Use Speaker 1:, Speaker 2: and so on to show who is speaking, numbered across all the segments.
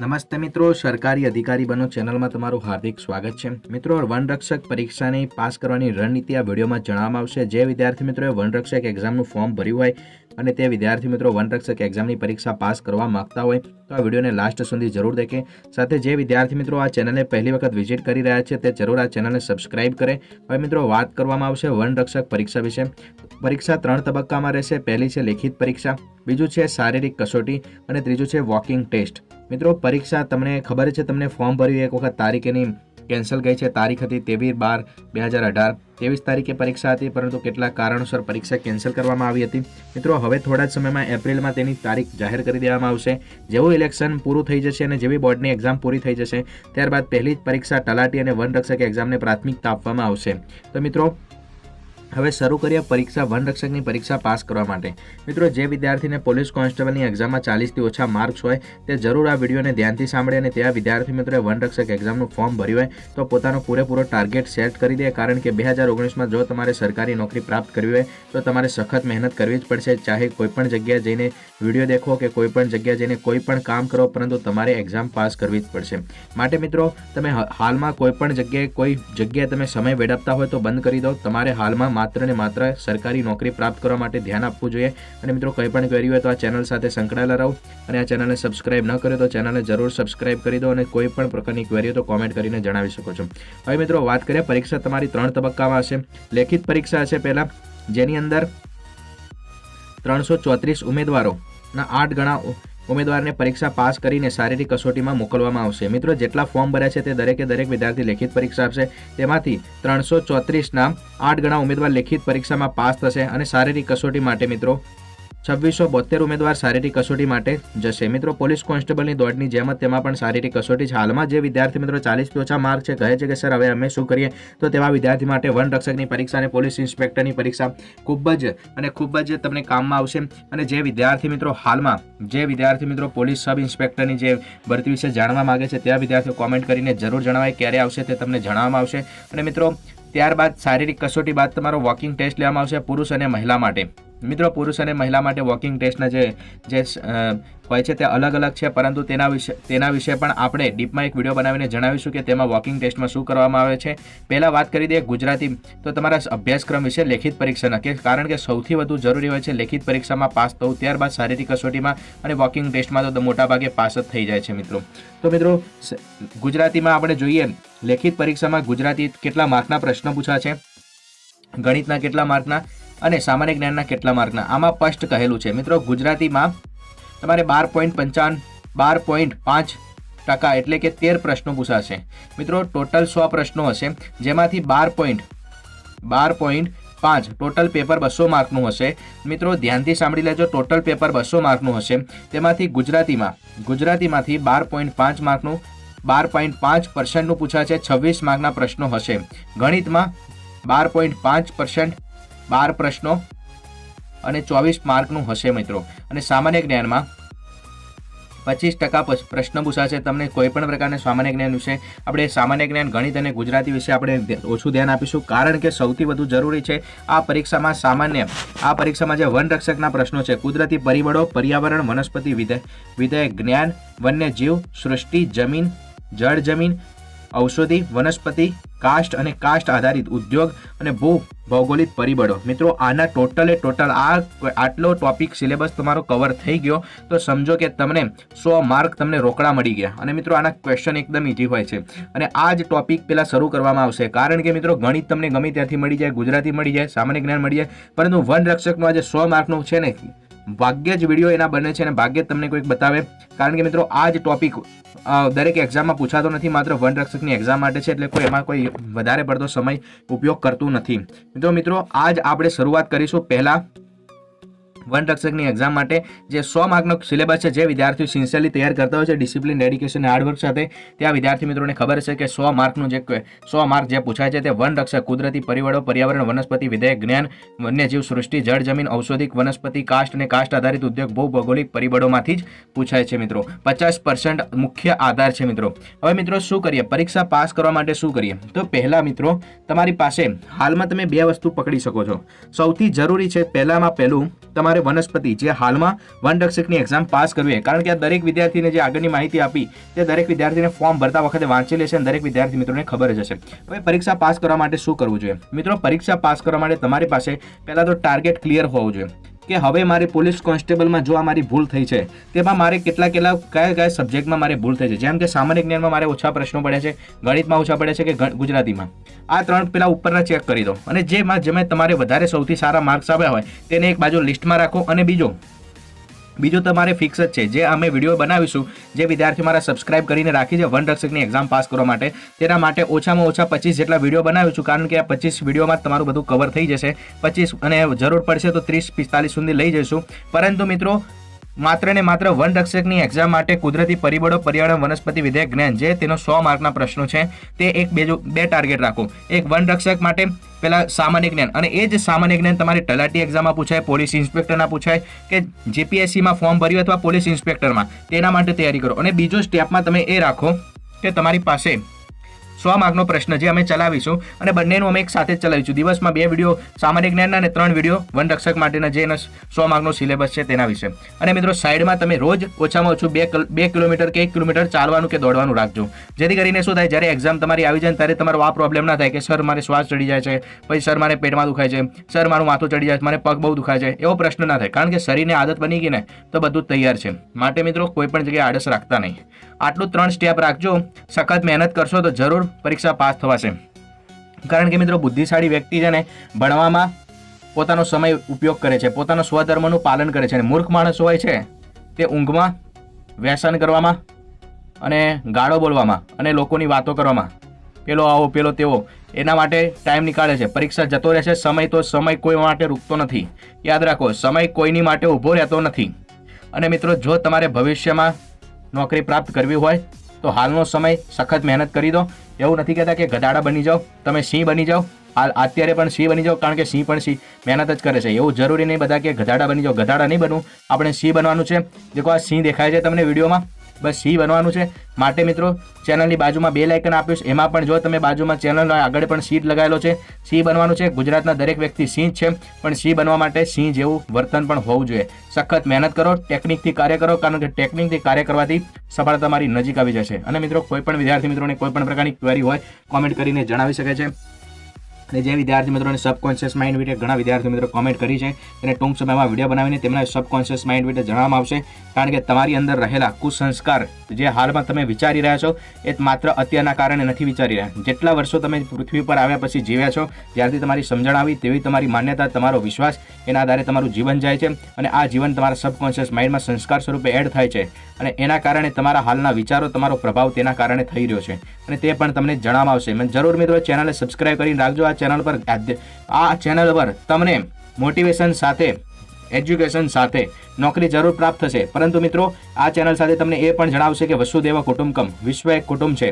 Speaker 1: નમસ્તે મિત્રો, સરકારી અધિકારી બનો ચેનલમાં તમારું હાર્દિક સ્વાગત છે. મિત્રો, વનરક્ષક પરીક્ષાની પાસ કરવાની રણનીતિ આ વિડીયોમાં જણાવવામાં આવશે. જે વિદ્યાર્થી મિત્રોએ વનરક્ષક એક્ઝામનું ફોર્મ ભર્યું હોય અને તે વિદ્યાર્થી મિત્રો વનરક્ષક એક્ઝામની પરીક્ષા પાસ કરવા માગતા હોય, તો આ વિડીયોને લાસ્ટ સુધી જરૂર દેખે. સાથે જે વિદ્યાર્થી મિત્રો આ ચેનલને પહેલી વખત વિઝિટ કરી રહ્યા છે, તે જરૂર આ ચેનલને સબસ્ક્રાઇબ કરે. હવે મિત્રો, વાત કરવામાં આવશે વનરક્ષક પરીક્ષા વિશે. પરીક્ષા ત્રણ તબક્કામાં રહેશે. પહેલી છે લેખિત પરીક્ષા, બીજું છે શારીરિક કસોટી અને ત્રીજું છે વોકિંગ ટેસ્ટ. મિત્રો, પરીક્ષા તમને ખબર છે, તમને ફોર્મ ભર્યું, એક વખત તારીખ એની કેન્સલ ગઈ છે, તારીખ હતી તેવીસ બાર બે હજાર અઢાર. ત્રેવીસ તારીખે પરીક્ષા હતી, પરંતુ કેટલાક કારણોસર પરીક્ષા કેન્સલ કરવામાં આવી હતી. મિત્રો, હવે થોડા જ સમયમાં એપ્રિલમાં તેની તારીખ જાહેર કરી દેવામાં આવશે. જેવું ઇલેક્શન પૂરું થઈ જશે અને જેવી બોર્ડની એક્ઝામ પૂરી થઈ જશે, ત્યારબાદ પહેલી જ પરીક્ષા તલાટી અને વનરક્ષક એક્ઝામને પ્રાથમિકતા આપવામાં આવશે. તો મિત્રો હવે શરૂ કરીએ પરીક્ષા વનરક્ષકની પરીક્ષા પાસ કરવા માટે. મિત્રો, જે વિદ્યાર્થીને પોલીસ કોન્સ્ટેબલની એક્ઝામમાં ચાલીસથી ઓછા માર્ક્સ હોય, તે જરૂર આ વિડીયોને ધ્યાનથી સાંભળે અને ત્યાં વિદ્યાર્થી મિત્રોએ વનરક્ષક એક્ઝામનું ફોર્મ ભર્યું હોય, તો પોતાનો પૂરેપૂરો ટાર્ગેટ સેટ કરી દે. કારણ કે બે હજાર ઓગણીસમાં જો તમારે સરકારી નોકરી પ્રાપ્ત કરવી હોય, તો તમારે સખત મહેનત કરવી જ પડશે. ચાહે કોઈપણ જગ્યાએ જઈને વીડિયો દેખો કે કોઈપણ જગ્યાએ જઈને કોઈ પણ કામ કરો, પરંતુ તમારે એક્ઝામ પાસ કરવી જ પડશે. માટે મિત્રો, તમે હાલમાં કોઈપણ જગ્યાએ કોઈ જગ્યાએ તમે સમય વેડપતા હોય તો બંધ કરી દો. તમારે હાલમાં માત્ર ને માત્ર સરકારી નોકરી પ્રાપ્ત કરવા માટે ધ્યાન આપવું જોઈએ. અને મિત્રો, કંઈ પણ કર્યું હોય તો આ ચેનલ સાથે સંકળાયેલા રહો. અને આ ચેનલને સબસ્ક્રાઇબ ન કર્યો તો ચેનલને જરૂર સબસ્ક્રાઇબ કરી દો અને કોઈ પણ પ્રકારની ક્વેરી તો કોમેન્ટ કરીને જણાવી શકો છો. હવે મિત્રો, વાત કરીએ પરીક્ષા તમારી ત્રણ તબક્કામાં હશે. લેખિત પરીક્ષા હશે પહેલાં, જેની અંદર ત્રણસો ચોત્રીસ ઉમેદવારોના આઠ ગણા ઉમેદવારને પરીક્ષા પાસ કરીને શારીરિક કસોટીમાં મોકલવામાં આવશે. મિત્રો, જેટલા ફોર્મ ભર્યા છે તે દરેકે દરેક વિદ્યાર્થી લેખિત પરીક્ષા આપશે. તેમાંથી ત્રણસો ચોત્રીસના આઠ ગણા ઉમેદવાર લેખિત પરીક્ષામાં પાસ થશે અને શારીરિક કસોટી માટે, મિત્રો છવ્વીસો બોતેર ઉમેદવાર શારીરિક કસોટી માટે જશે. મિત્રો, પોલીસ કોન્સ્ટેબલની દોડની જેમ જ તેમાં પણ શારીરિક કસોટી છે. હાલમાં જે વિદ્યાર્થી મિત્રો ચાલીસથી ઓછા માર્ક છે, કહે છે કે, સર, હવે અમે શું કરીએ? તો તેવા વિદ્યાર્થી માટે વન રક્ષકની પરીક્ષા અને પોલીસ ઇન્સ્પેક્ટરની પરીક્ષા ખૂબ જ અને ખૂબ જ તમને કામમાં આવશે. અને જે વિદ્યાર્થી મિત્રો હાલમાં, જે વિદ્યાર્થી મિત્રો પોલીસ સબ ઇન્સ્પેક્ટરની જે ભરતી વિશે જાણવા માગે છે ત્યાં વિદ્યાર્થીઓ કોમેન્ટ કરીને જરૂર જણાવાય. ક્યારે આવશે તે તમને જણાવવામાં આવશે. અને મિત્રો, ત્યારબાદ શારીરિક કસોટી બાદ તમારો વોકિંગ ટેસ્ટ લેવામાં આવશે પુરુષ અને મહિલા માટે. મિત્રો, પુરુષ અને મહિલા માટે વોકિંગ ટેસ્ટના જે જે હોય છે તે અલગ અલગ છે, પરંતુ તેના વિશે તેના વિશે પણ આપણે ડીપમાં એક વીડિયો બનાવીને જણાવીશું કે તેમાં વોકિંગ ટેસ્ટમાં શું કરવામાં આવે છે. પહેલાં વાત કરી દઈએ ગુજરાતી તો તમારા અભ્યાસક્રમ વિશે લેખિત પરીક્ષાના, કે કારણ કે સૌથી વધુ જરૂરી હોય છે લેખિત પરીક્ષામાં પાસ થવું, ત્યારબાદ શારીરિક કસોટીમાં અને વોકિંગ ટેસ્ટમાં તો મોટાભાગે પાસ જ થઈ જાય છે મિત્રો. તો મિત્રો ગુજરાતીમાં આપણે જોઈએ, લેખિત પરીક્ષામાં ગુજરાતી કેટલા માર્કના પ્રશ્નો પૂછા છે? ગણિતના કેટલા માર્કના? અને સામાન્ય જ્ઞાનના કેટલા માર્કના આમાં સ્પષ્ટ કહેલું છે. મિત્રો, ગુજરાતીમાં તમારે બાર પોઈન્ટ પંચાવન, બાર પોઈન્ટ પાંચ ટકા એટલે કે તેર પ્રશ્નો પૂછાશે. મિત્રો ટોટલ સો પ્રશ્નો હશે. જેમાંથી બાર પોઈન્ટ બાર પોઈન્ટ પાંચ ટોટલ પેપર બસો માર્કનું હશે. મિત્રો, ધ્યાનથી સાંભળી લેજો ટોટલ પેપર બસો માર્કનું હશે. તેમાંથી ગુજરાતીમાં, ગુજરાતીમાંથી બાર પોઈન્ટ પાંચ માર્કનું, બાર પોઈન્ટ પાંચ પર્સન્ટનું પૂછાશે. છવ્વીસ માર્કના પ્રશ્નો હશે. ગણિતમાં બાર પોઈન્ટ પાંચ પર્સન્ટ બાર પ્રશ્નો અને ચોવીસ માર્કનું હશે મિત્રો. અને સામાન્ય જ્ઞાનમાં પચીસ ટકા પ્રશ્ન પૂછાશે તમને કોઈ પણ પ્રકારના સામાન્ય જ્ઞાન વિશે, આપણે સામાન્ય જ્ઞાન, ગણિત અને ગુજરાતી વિશે આપણે ઓછું ધ્યાન આપીશું. કારણ કે સૌથી વધુ જરૂરી છે, આ પરીક્ષામાં સામાન્ય, આ પરીક્ષામાં જે વનરક્ષકના પ્રશ્નો છે, કુદરતી પરિબળો, પર્યાવરણ, વનસ્પતિ વિધેય વિધેય જ્ઞાન વન્ય જીવ સૃષ્ટિ, જમીન, જળ જમીન, ઔષધિ, વનસ્પતિ કાસ્ટ અને કાસ્ટ આધારિત ઉદ્યોગ અને ભૂ ભૌગોલિક પરિબળો. મિત્રો, આના ટોટલે ટોટલ આ આટલો ટોપિક સિલેબસ તમારો કવર થઈ ગયો, તો સમજો કે તમને સો માર્ક તમને રોકડા મળી ગયા. અને મિત્રો, આના ક્વેશ્ચન એકદમ ઇઝી હોય છે. અને આ જ ટોપિક પહેલાં શરૂ કરવામાં આવશે. કારણ કે મિત્રો, ગણિત તમને ગમે ત્યાંથી મળી જાય, ગુજરાતી મળી જાય, સામાન્ય જ્ઞાન મળી જાય, પરંતુ વન રક્ષકનો આજે સો માર્કનું છે ને ભાગ્ય જ વીડિયો એના બને છે અને ભાગ્ય જ તમને કોઈક બતાવે. કારણ કે મિત્રો, આ જ ટોપિક દરેક એક્ઝામમાં પૂછાતો નથી, માત્ર વનરક્ષકની એક્ઝામ માટે છે, એટલે કોઈ એમાં કોઈ વધારે પડતો સમય ઉપયોગ કરતું નથી. મિત્રો મિત્રો, આજ આપણે શરૂઆત કરીશું. પહેલાં વનરક્ષકની એક્ઝામ માટે જે સો માર્કનો સિલેબસ છે, જે વિદ્યાર્થીઓ સિન્સિયરલી તૈયાર કરતા હોય છે ડિસિપ્લિન ડેડિકેશન હાર્ડવર્ક સાથે, ત્યાં વિદ્યાર્થી મિત્રોને ખબર છે કે સો માર્કનું જે સો માર્ક જે પૂછાય છે તે વનરક્ષક કુદરતી પરિબળો, પર્યાવરણ, વનસ્પતિ, વિધેયક, જ્ઞાન વન્યજીવ સૃષ્ટિ જળ જમીન, ઔષધિક, વનસ્પતિ કાસ્ટ અને કાસ્ટ આધારિત ઉદ્યોગ, ભૌગોલિક પરિબળોમાંથી જ પૂછાય છે મિત્રો. પચાસ મુખ્ય આધાર છે મિત્રો. હવે મિત્રો શું કરીએ? પરીક્ષા પાસ કરવા માટે શું કરીએ? તો પહેલાં મિત્રો, તમારી પાસે હાલમાં તમે બે વસ્તુ પકડી શકો છો. સૌથી જરૂરી છે પહેલામાં પહેલું, તમારું તમારે વનસ્પતિ જે હાલમાં વનરક્ષકની એક્ઝામ પાસ કરવી કારણ કે આ દરેક વિદ્યાર્થીને જે આગળની માહિતી આપી, તે દરેક વિદ્યાર્થીને ફોર્મ ભરતા વખતે વાંચી લેશે અને દરેક વિદ્યાર્થી મિત્રોને ખબર જ હશે. હવે પરીક્ષા પાસ કરવા માટે શું કરવું જોઈએ? મિત્રો, પરીક્ષા પાસ કરવા માટે તમારી પાસે પહેલાં તો ટાર્ગેટ ક્લિયર હોવું જોઈએ. કે હવે મારે પોલીસ કોન્સ્ટેબલમાં જો આ મારી ભૂલ થઈ છે, તેમાં મારે કેટલા કેટલા કયા કયા સબ્જેક્ટમાં મારે ભૂલ થઈ છે? જેમ કે સામાન્ય જ્ઞાનમાં મારે ઓછા પ્રશ્નો પડ્યા છે, ગણિતમાં ઓછા પડ્યા છે કે ગુજરાતીમાં. આ ત્રણ પેલા ઉપરના ચેક કરી દો. અને જેમાં જેમાં તમારે વધારે સૌથી સારા માર્ક્સ આવ્યા હોય, તેને એક બાજુ લિસ્ટમાં રાખો અને બીજો બીજું તમારે ફિક્સ જ છે. જે અમે વીડિયો બનાવીશું, જે વિદ્યાર્થી મારા સબસ્ક્રાઇબ કરીને રાખી છે, વન રક્ષકની એક્ઝામ પાસ કરવા માટે, તેના માટે ઓછામાં ઓછા પચીસ જેટલા વીડિયો બનાવીશું, કારણ કે આ પચીસ વિડીયોમાં તમારું બધું કવર થઈ જશે. પચીસ અને જરૂર પડશે તો ત્રીસ પિસ્તાલીસ સુધી લઈ જઈશું. પરંતુ મિત્રો માત્ર ને માત્ર વન રક્ષકની એક્ઝામ માટે કુદરતી પરિબળો પર્યાવરણ વનસ્પતિ વિધેયક જ્ઞાન જે તેનો સો માર્કના પ્રશ્નો છે, તે એક બે બે ટાર્ગેટ રાખો. એક વન રક્ષક માટે પેલા સામાન્ય જ્ઞાન અને એ જ સામાન્ય જ્ઞાન તમારી તલાટી એક્ઝામમાં પૂછાય, પોલીસ ઇન્સ્પેક્ટરના પૂછાય કે જીપીએસસીમાં ફોર્મ ભર્યું અથવા પોલીસ ઇન્સ્પેક્ટરમાં તેના માટે તૈયારી કરો. અને બીજો સ્ટેપમાં તમે એ રાખો કે તમારી પાસે સો માર્કનો પ્રશ્ન જે અમે ચલાવીશું અને બંનેનું અમે એક સાથે ચલાવીશું. દિવસમાં બે વીડિયો, સામાન્ય જ્ઞાનના અને ત્રણ વીડિયો વન રક્ષક માટેના જે સો માર્કનો સિલેબસ છે તેના વિશે. અને મિત્રો, સાઈડમાં તમે રોજ ઓછામાં ઓછું બે બે કિલોમીટર કે એક કિલોમીટર ચાલવાનું કે દોડવાનું રાખજો. જેથી કરીને શું થાય, જ્યારે એક્ઝામ તમારી આવી જાય ત્યારે તમારો આ પ્રોબ્લેમ ના થાય કે, સર, મારે શ્વાસ ચડી જાય છે. પછી, સર, મારે પેટમાં દુખાય છે. સર, મારું માથું ચડી જાય છે. મારે પગ બહુ દુખાય છે. એવો પ્રશ્ન ના થાય. કારણ કે શરીરને આદત બની ગઈ ને, તો બધું તૈયાર છે. માટે મિત્રો, કોઈ પણ જગ્યાએ આળસ રાખતા નહીં. આટલું ત્રણ સ્ટેપ રાખજો. સખત મહેનત કરશો તો જરૂર પરીક્ષા પાસ થવાશે. કારણ કે મિત્રો બુદ્ધિશાળી વ્યક્તિ છે ને, ભણવામાં પોતાનો સમય ઉપયોગ કરે છે, પોતાનો સ્વધર્મનું પાલન કરે છે અને મૂર્ખ માણસ હોય છે, તે ઊંઘમાં વ્યસન કરવામાં અને ગાળો બોલવામાં અને લોકોની વાતો કરવામાં, પેલો આવો, પેલો તેવો, એના માટે ટાઈમ નીકાળે છે. પરીક્ષા જતો રહેશે, સમય તો સમય કોઈ માટે રૂકતો નથી. યાદ રાખો, સમય કોઈની માટે ઊભો રહેતો નથી. અને મિત્રો, જો તમારે ભવિષ્યમાં નોકરી પ્રાપ્ત કરવી હોય, તો હાલનો સમય સખત મહેનત કરી દો. એવું નથી કહેતા કે ગધાડા બની જાઓ, તમે સિંહ બની જાઓ. અત્યારે પણ સિંહ બની જાઓ, કારણ કે સિંહ પણ સિંહ મહેનત જ કરે છે. એવું જરૂરી નહીં બધા કે ગધાડા બની જાઓ. ગધાડા નહીં બનવું. આપણે સિંહ બનવાનું છે. દેખો, આ સિંહ દેખાય છે તમને વિડીયોમાં. બસ સિંહ બનવાનું છે. માટે મિત્રો, ચેનલની બાજુમાં બે લાઇકન આપ્યું છે. એમાં પણ જો તમે બાજુમાં ચેનલનો આગળ પણ સીટ લગાવેલો છે, સી બનવાનું છે. ગુજરાતના દરેક વ્યક્તિ સિંહ છે, પણ સી બનવા માટે સિંહ જેવું વર્તન પણ હોવું જોઈએ. સખત મહેનત કરો, ટેકનિકથી કાર્ય કરો, કારણ કે ટેકનિકથી કાર્ય કરવાથી સફળતા તમારી નજીક આવી જશે. અને મિત્રો, કોઈ પણ વિદ્યાર્થી મિત્રોને કોઈ પણ પ્રકારની ક્વેરી હોય કોમેન્ટ કરીને જણાવી શકે છે. અને જે વિદ્યાર્થી મિત્રોને સબકોન્શિયસ માઇન્ડ વિશે ઘણા વિદ્યાર્થી મિત્રો કોમેન્ટ કરી છે, તેને ટૂંક સમયમાં વીડિયો બનાવીને તેમના સબકોન્શિયસ માઇન્ડ વિશે જણાવવામાં આવશે. કારણ કે તમારી અંદર રહેલા કુસંસ્કાર જે હાલમાં તમે વિચારી રહ્યા છો, એ માત્ર અત્યારના કારણે નથી વિચારી રહ્યા. જેટલા વર્ષો તમે પૃથ્વી પર આવ્યા પછી જીવ્યા છો જ્યારથી તમારી સમજણ આવી, તેવી તમારી માન્યતા, તમારો વિશ્વાસ, એના આધારે તમારું જીવન જાય છે અને આ જીવન તમારા સબકોન્શિયસ માઇન્ડમાં સંસ્કાર સ્વરૂપે એડ થાય છે. અને એના કારણે તમારા હાલના વિચારો, તમારો પ્રભાવ તેના કારણે થઈ રહ્યો છે. અને તે પણ તમને જણાવવામાં આવશે. મને જરૂર મિત્રો ચેનલને સબસ્ક્રાઇબ કરીને રાખજો. આ ચેનલ પર આ ચેનલ પર તમને મોટિવેશન સાથે એજ્યુકેશન સાથે નોકરી જરૂર પ્રાપ્ત થશે. પરંતુ મિત્રો, આ ચેનલ સાથે તમને એ પણ જણાવશે કે વસુદેવ કુટુંબકમ, વિશ્વ એક કુટુંબ છે.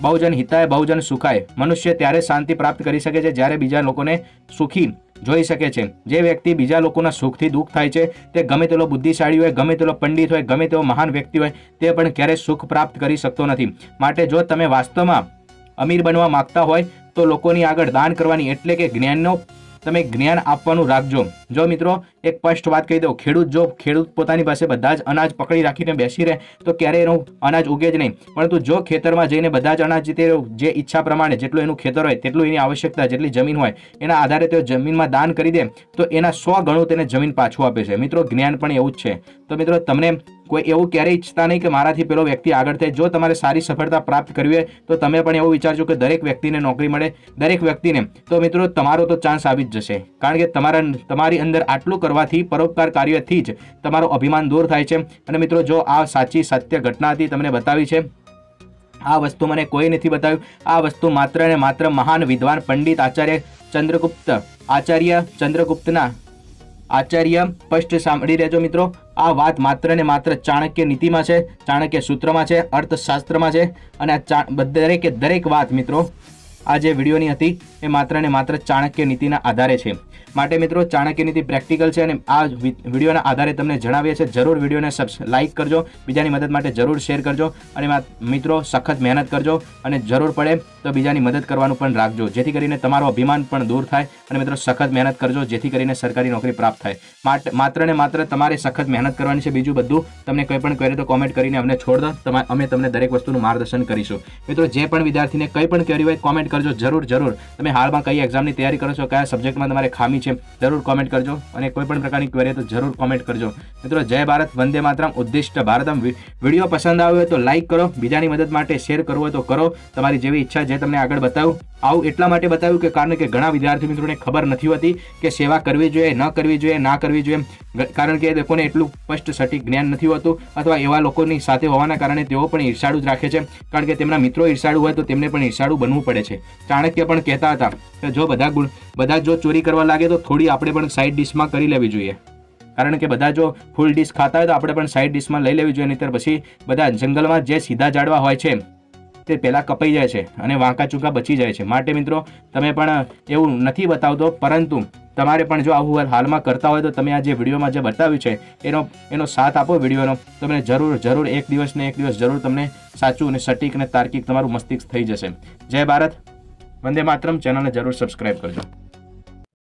Speaker 1: બહુજન હિતાય, બહુજન સુખાય. મનુષ્ય ત્યારે શાંતિ પ્રાપ્ત કરી શકે છે જ્યારે બીજા લોકોને સુખી જોઈ શકે છે. જે વ્યક્તિ બીજા લોકોના સુખથી દુઃખ થાય છે, તે ગમે તેલો બુદ્ધિશાળી હોય, ગમે તેલો પંડિત હોય, ગમે તેવો મહાન વ્યક્તિ હોય, તે પણ ક્યારેય સુખ પ્રાપ્ત કરી શકતો નથી. માટે જો તમે વાસ્તવમાં અમીર બનવા માગતા હોય તો લોકોની આગળ દાન કરવાની એટલે કે જ્ઞાનનો તમે જ્ઞાન આપવાનું રાખજો. જો મિત્રો એક સ્પષ્ટ વાત કહી દઉં. ખેડૂત જો ખેડૂત પોતાની પાસે બધા જ અનાજ પકડી રાખીને બેસી રહે, તો ક્યારેય એનું અનાજ ઉગે જ નહીં. પરંતુ જો ખેતરમાં જઈને બધા જ અનાજ તે જે ઈચ્છા પ્રમાણે જેટલું એનું ખેતર હોય, તેટલું એની આવશ્યકતા જેટલી જમીન હોય, એના આધારે તેઓ જમીનમાં દાન કરી દે, તો એના સો ગણું તેને જમીન પાછું આપે છે. મિત્રો, જ્ઞાન પણ એવું જ છે. તો મિત્રો, તમને કોઈ એવું ક્યારેય ઈચ્છતા નહીં કે મારાથી પેલો વ્યક્તિ આગળ થાય. જો તમારે સારી સફળતા પ્રાપ્ત કરવી હોય, તો તમે પણ એવું વિચારજો કે દરેક વ્યક્તિને નોકરી મળે, દરેક વ્યક્તિને. તો મિત્રો, તમારો તો ચાન્સ આવી જ જશે. કારણ કે તમારા, તમારી અંદર આટલું કરવાથી પરોપકાર કાર્યથી જ તમારો અભિમાન દૂર થાય છે. અને મિત્રો, જો આ સાચી સત્ય ઘટના હતી, તમને બતાવી છે. આ વસ્તુ મને કોઈ નથી બતાવ્યું. આ વસ્તુ માત્ર ને માત્ર મહાન વિદ્વાન પંડિત આચાર્ય ચંદ્રગુપ્ત, આચાર્ય ચંદ્રગુપ્તના આચાર્ય સ્પષ્ટ સાંભળી રહેજો મિત્રો. આ વાત માત્ર ને માત્ર ચાણક્ય નીતિમાં છે, ચાણક્ય સૂત્રમાં છે, અર્થશાસ્ત્રમાં છે. અને આ દરેકે દરેક વાત મિત્રો, આ જે વિડીયોની હતી, એ માત્ર ને માત્ર ચાણક્ય નીતિના આધારે છે. માટે મિત્રો ચાણક્ય નીતિ પ્રેક્ટિકલ છે અને આ વિડીયોના આધારે તમને જણાવીએ છીએ. જરૂર વિડીયોને લાઇક કરજો, બીજાની મદદ માટે જરૂર શેર કરજો અને મિત્રો, સખત મહેનત કરજો અને જરૂર પડે તો બીજાની મદદ કરવાનું પણ રાખજો. જેથી કરીને તમારો અભિમાન પણ દૂર થાય અને મિત્રો સખત મહેનત કરજો, જેથી કરીને સરકારી નોકરી પ્રાપ્ત થાય. માત્ર ને માત્ર તમારે સખત મહેનત કરવાની છે. બીજું બધું તમને કંઈ પણ કરે તો કોમેન્ટ કરીને અમને છોડ દો. અમે તમને દરેક વસ્તુનું માર્ગદર્શન કરીશું. મિત્રો જે પણ વિદ્યાર્થીને કંઈ પણ કર્યું હોય કોમેન્ટ કરજો, જરૂર જરૂર. તમે હાલમાં કઈ એક્ઝામની તૈયારી કરો છો, કયા સબ્જેક્ટમાં તમારે ખામી છે, જરૂર કોમેન્ટ કરજો. અને કોઈ પણ પ્રકારની ક્વેરી તો જરૂર કોમેન્ટ કરજો. મિત્રો જય ભારત, વંદે માતરમ, ઉદ્દિષ્ટ ભારતમ. વીડિયો પસંદ આવ્યો હોય તો લાઈક કરો. બીજાની મદદ માટે શેર કરવો હોય તો કરો. તમારી જેવી ઈચ્છા જે તમને આગળ બતાવું, આવું એટલા માટે બતાવ્યું કે કારણ કે ઘણા વિદ્યાર્થી મિત્રોને ખબર નથી હોતી કે સેવા કરવી જોઈએ, ન કરવી જોઈએ, ના કરવી જોઈએ. કારણ કે એ લોકોને એટલું સ્પષ્ટ સટીક જ્ઞાન નથી હોતું અથવા એવા લોકોની સાથે હોવાના કારણે તેઓ પણ ઈર્ષાળુ જ રાખે છે. કારણ કે તેમના મિત્રો ઈર્ષાળુ હોય તો તેમને પણ ઈર્ષાળુ બનવું પડે છે. ચાણક્ય પણ કહેતા હતા કે જો બધા ગુણ, બધા જો ચોરી કરવા લાગે તો થોડી આપણે પણ સાઈડ ડિશમાં કરી લેવી જોઈએ. કારણ કે બધા જો ફૂલ ડિશ ખાતા હોય તો આપણે પણ સાઈડ ડિશમાં લઈ લેવી જોઈએ, નહીંતર પછી બધા જંગલમાં જે સીધા ઝાડવા હોય છે તે પહેલાં કપાઈ જાય છે અને વાંકા ચૂંકા બચી જાય છે. માટે મિત્રો, તમે પણ એવું નથી બતાવતો, પરંતુ તમારે પણ જો આવું હાલમાં કરતા હોય તો તમે આ જે વિડીયોમાં જે બતાવ્યું છે, એનો એનો સાથ આપો વિડીયોનો. તમને જરૂર જરૂર એક દિવસ ને એક દિવસ જરૂર તમને સાચું અને સટીક અને તાર્કિક તમારું મસ્તિષ્ક થઈ જશે. જય ભારત. વંદે માતરમ. ચેનલને જરૂર સબસ્ક્રાઇબ કરજો.